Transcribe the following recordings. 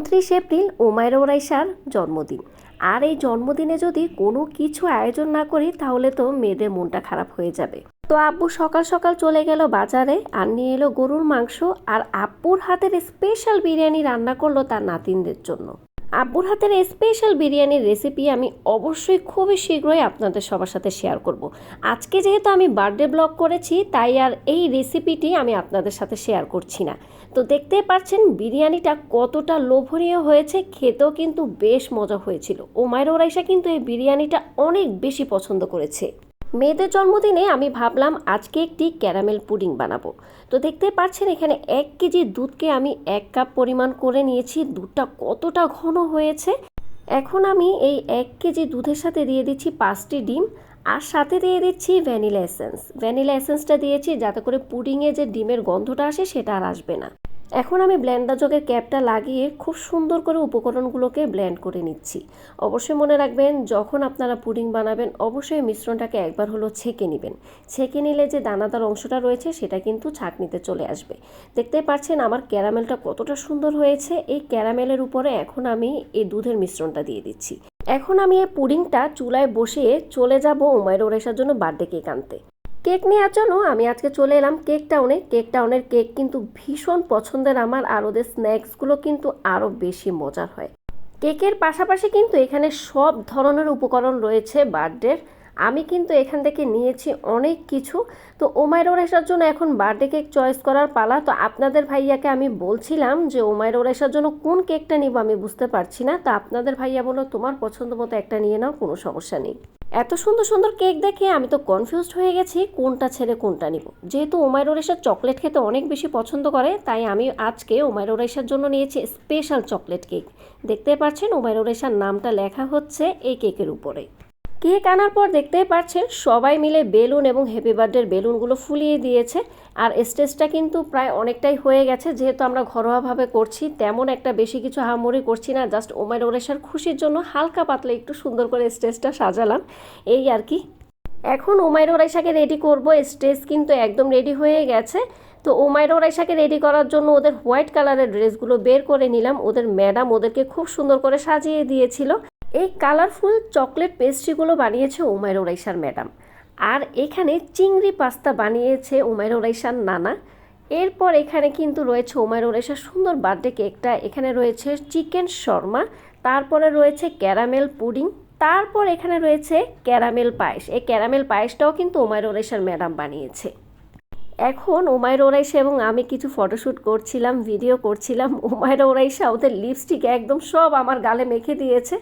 উনত্রিশ এপ্রিল ওমায়রা ওরাইশার জন্মদিন। আর এই জন্মদিনে যদি কোনো কিছু আয়োজন না করি, তাহলে তো মেয়েদের মনটা খারাপ হয়ে যাবে। তো আব্বু সকাল সকাল চলে গেল বাজারে, আর নিয়ে এলো গরুর মাংস, আর আব্বুর হাতের স্পেশাল বিরিয়ানি রান্না করল তার নাতিনদের জন্য। আব্বুর হাতের স্পেশাল বিরিয়ানির রেসিপি আমি অবশ্যই খুবই শীঘ্রই আপনাদের সবার সাথে শেয়ার করব। আজকে যেহেতু আমি বার্থডে ব্লগ করেছি, তাই আর এই রেসিপিটি আমি আপনাদের সাথে শেয়ার করছি না। তো দেখতেই পাচ্ছেন, বিরিয়ানিটা কতটা লোভনীয় হয়েছে, খেতেও কিন্তু বেশ মজা হয়েছিল। ওমায়রা ওরাইশা কিন্তু এই বিরিয়ানিটা অনেক বেশি পছন্দ করেছে। মেয়েদের জন্মদিনে আমি ভাবলাম আজকে একটি ক্যারামেল পুডিং বানাবো। তো দেখতে পাচ্ছেন এখানে এক কেজি দুধকে আমি এক কাপ পরিমাণ করে নিয়েছি, দুধটা কতটা ঘন হয়েছে। এখন আমি এই এক কেজি দুধের সাথে দিয়ে দিচ্ছি পাঁচটি ডিম আর সাথে দিয়ে দিচ্ছি ভ্যানিলা এসেন্স। ভ্যানিলা এসেন্সটা দিয়েছি যাতে করে পুডিংয়ে যে ডিমের গন্ধটা আসে সেটা আর আসবে না। এখন আমি ব্লেন্ডার জগের ক্যাপটা লাগিয়ে খুব সুন্দর করে উপকরণগুলোকে ব্লেন্ড করে নিচ্ছি। অবশ্যই মনে রাখবেন, যখন আপনারা পুডিং বানাবেন, অবশ্যই মিশ্রণটাকে একবার হলো ছেঁকে নেবেন। ছেঁকে নিলে যে দানাদার অংশটা রয়েছে, সেটা কিন্তু ছাঁকনিতে চলে আসবে। দেখতে পাচ্ছেন আমার ক্যারামেলটা কতটা সুন্দর হয়েছে। এই ক্যারামেলের উপরে এখন আমি এই দুধের মিশ্রণটা দিয়ে দিচ্ছি। এখন আমি এই পুডিংটা চুলায় বসিয়ে চলে যাব উমায়ের ওরেসার জন্য বার্থডে কেক আনতে। কেক নেওয়ার জন্য আমি আজকে চলে এলাম কেক টাউনে। কেক টাউনের কেক কিন্তু ভীষণ পছন্দের আমার, আর ওদের স্ন্যাক্সগুলো কিন্তু আরও বেশি মজার হয়। কেকের পাশাপাশি কিন্তু এখানে সব ধরনের উপকরণ রয়েছে বার্থডের। আমি কিন্তু এখান থেকে নিয়েছি অনেক কিছু। তো ওমায়ের ওরেসার জন্য এখন বার্থডে কেক চয়েস করার পালা। তো আপনাদের ভাইয়াকে আমি বলছিলাম যে ওমায়ের ওরেসার জন্য কোন কেকটা নিব আমি বুঝতে পারছি না। তো আপনাদের ভাইয়া বলো তোমার পছন্দ মতো একটা নিয়ে নাও, কোনো সমস্যা নেই। এত সুন্দর সুন্দর কেক দেখে আমি তো কনফিউজড হয়ে গেছি, কোনটা ছেড়ে কোনটা নিব। যেহেতু ওমায়ের ওরেসার চকলেট খেতে অনেক বেশি পছন্দ করে, তাই আমি আজকে ওমায়ের ওরেসার জন্য নিয়েছি স্পেশাল চকলেট কেক। দেখতে পাচ্ছেন ওমায়ের ওরেসার নামটা লেখা হচ্ছে এই কেকের উপরে। কেক আনার পর দেখতেই পাচ্ছেন সবাই মিলে বেলুন এবং হ্যাপি বার্থডের বেলুনগুলো ফুলিয়ে দিয়েছে। আর স্টেজটা কিন্তু প্রায় অনেকটাই হয়ে গেছে। যেহেতু আমরা ঘরোয়াভাবে করছি, তেমন একটা বেশি কিছু হামরি করছি না। জাস্ট ওমায়ের ওরেসার খুশির জন্য হালকা পাতলা একটু সুন্দর করে স্টেজটা সাজালাম। এই আর কি। এখন ওমায়ের ওরাইশাকে রেডি করব। স্টেজ কিন্তু একদম রেডি হয়ে গেছে। তো ওমায়ের ওরাইশাকে রেডি করার জন্য ওদের হোয়াইট কালারের ড্রেসগুলো বের করে নিলাম। ওদের ম্যাডাম ওদেরকে খুব সুন্দর করে সাজিয়ে দিয়েছিল। এই কালারফুল চকলেট পেস্ট্রিগুলো বানিয়েছে উমায়ের ওরাইশার ম্যাডাম। আর এখানে চিংড়ি পাস্তা বানিয়েছে উমায়ের ওরাইশার নানা। এরপর এখানে কিন্তু রয়েছে উমায়ের ওরাইশার সুন্দর বার্থডে কেকটা। এখানে রয়েছে চিকেন শর্মা, তারপরে রয়েছে ক্যারামেল পুডিং, তারপর এখানে রয়েছে ক্যারামেল পায়েস। এই ক্যারামেল পায়েসটাও কিন্তু উমায়ের ওরাইশার ম্যাডাম বানিয়েছে। এখন ওমায়ের ওরাইশা এবং আমি কিছু ফটোশ্যুট করছিলাম ভিডিও করছিলাম। ওমায়ের ওরাইশা, ওদের লিপস্টিক একদম সব আমার গালে মেখে দিয়েছে।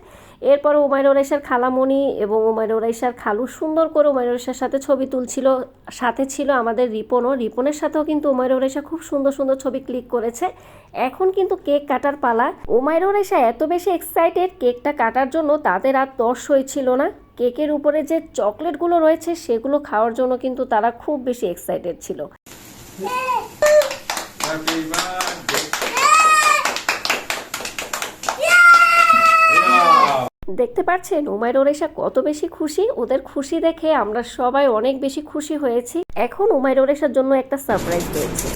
এরপর ওমায়ের ওরাইশার খালামণি এবং ওমায়ের ওরাইশার খালু সুন্দর করে ওমায়ের ওরাইশার সাথে ছবি তুলছিল, সাথে ছিল আমাদের রিপনও। রিপনের সাথেও কিন্তু ওমায়ের ওরাইশা খুব সুন্দর সুন্দর ছবি ক্লিক করেছে। এখন কিন্তু কেক কাটার পালা। ওমায়ের ওরাইশা এত বেশি এক্সাইটেড কেকটা কাটার জন্য তাদের আর তর্স হয়েছিল না। কেকের উপরে যে চকলেটগুলো রয়েছে সেগুলো খাওয়ার জন্য কিন্তু তারা খুব বেশি এক্সাইটেড ছিল. দেখতে পাচ্ছেন উমায়ের ওরেশা কত বেশি খুশি? ওদের খুশি দেখে আমরা সবাই অনেক বেশি খুশি হয়েছি। এখন উমায়ের ওরেশার জন্য একটা সারপ্রাইজ রয়েছে।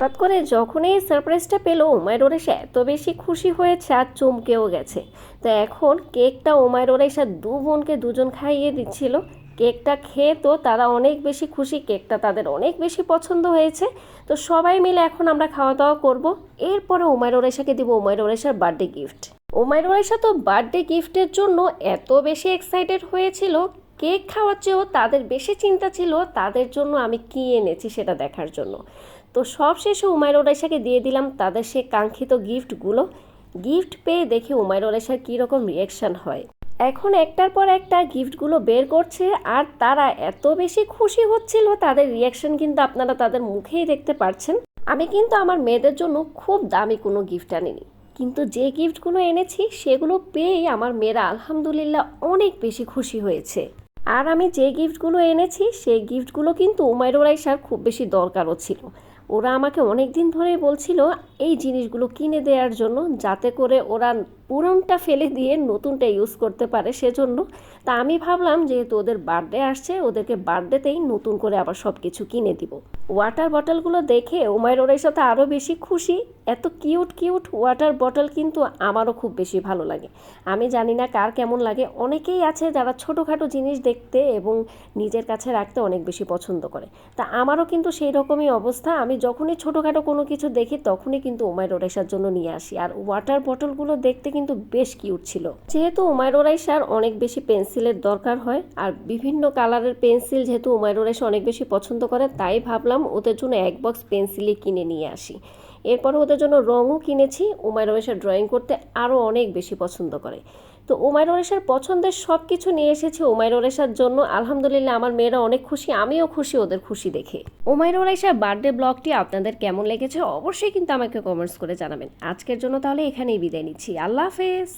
হঠাৎ করে যখনই সারপ্রাইজটা পেল উমায়ের ওরেশা এত বেশি খুশি হয়েছে আর চমকেও গেছে। তো এখন কেকটা উমায়ের ওরেশা দু বোনকে দুজন খাইয়ে দিচ্ছিল। কেকটা খেয়ে তো তারা অনেক বেশি খুশি, কেকটা তাদের অনেক বেশি পছন্দ হয়েছে। তো সবাই মিলে এখন আমরা খাওয়া দাওয়া করব। এরপরে উমায়ের ওরেশাকে দিব উমায়ের ওরেশার বার্থডে গিফট উমায়ের ওরেশা তো বার্থডে গিফটের জন্য এত বেশি এক্সাইটেড হয়েছিল। কেক খাওয়ার চেয়েও তাদের বেশি চিন্তা ছিল, তাদের জন্য আমি কী এনেছি সেটা দেখার জন্য। তো সব শেষে উমায়ের ওরাইশাকে দিয়ে দিলাম তাদের সে কাঙ্ক্ষিত গিফটগুলো। গিফট পেয়ে দেখে উমায়ের ওরাইশার কীরকম রিয়াকশান হয়। এখন একটার পর একটা গিফটগুলো বের করছে আর তারা এত বেশি খুশি হচ্ছিল তাদের রিয়াকশন কিন্তু আপনারা তাদের মুখেই দেখতে পারছেন। আমি কিন্তু আমার মেয়েদের জন্য খুব দামি কোনো গিফট আনিনি। কিন্তু যে গিফটগুলো এনেছি সেগুলো পেয়েই আমার মেয়েরা আলহামদুলিল্লাহ অনেক বেশি খুশি হয়েছে। আর আমি যে গিফটগুলো এনেছি সেই গিফটগুলো কিন্তু উমায়ের ওরাইশার খুব বেশি দরকারও ছিল। ওরা আমাকে অনেক দিন ধরেই বলছিল এই জিনিসগুলো কিনে দেওয়ার জন্য যাতে করে ওরা পুরনটা ফেলে দিয়ে নতুনটা ইউজ করতে পারে সেজন্য। তা আমি ভাবলাম যেহেতু ওদের বার্থডে আসছে, ওদেরকে বার্থডেতেই নতুন করে আবার সব কিছু কিনে দিব। ওয়াটার বটলগুলো দেখে ওমায়ের ওরের সাথে আরও বেশি খুশি। এত কিউট কিউট ওয়াটার বটল কিন্তু আমারও খুব বেশি ভালো লাগে। আমি জানি না কার কেমন লাগে। অনেকেই আছে যারা ছোটোখাটো জিনিস দেখতে এবং নিজের কাছে রাখতে অনেক বেশি পছন্দ করে। তা আমারও কিন্তু সেই রকমই অবস্থা। আমি যখনই ছোটোখাটো কোনো কিছু দেখি, তখনই কিন্তু ওমায়ের ওরাইসার জন্য নিয়ে আসি। আর ওয়াটার বটলগুলো দেখতে কিন্তু বেশ কিউট ছিল। যেহেতু ওমায়ের ওরাইসার অনেক বেশি পেন্সিলের দরকার হয়, আর বিভিন্ন কালারের পেন্সিল যেহেতু ওমায়ের ওরাইসা অনেক বেশি পছন্দ করে, তাই ভাবলাম ওদের জন্য এক বক্স পেন্সিলই কিনে নিয়ে আসি। এরপরে ওদের জন্য রঙও কিনেছি উমায়ের ওরেশার ড্রয়িং করতে আরও অনেক বেশি পছন্দ করে। তো উমায়ের রেশার পছন্দের সব কিছু নিয়ে এসেছে উমায়ের ওরেশার জন্য। আলহামদুলিল্লাহ আমার মেয়েরা অনেক খুশি, আমিও খুশি, ওদের খুশি দেখে। উমায়ের রেশার বার্থডে ব্লগটি আপনাদের কেমন লেগেছে অবশ্যই কিন্তু আমাকে কমেন্টস করে জানাবেন। আজকের জন্য তাহলে এখানেই বিদায় নিচ্ছি। আল্লাহ হাফেজ।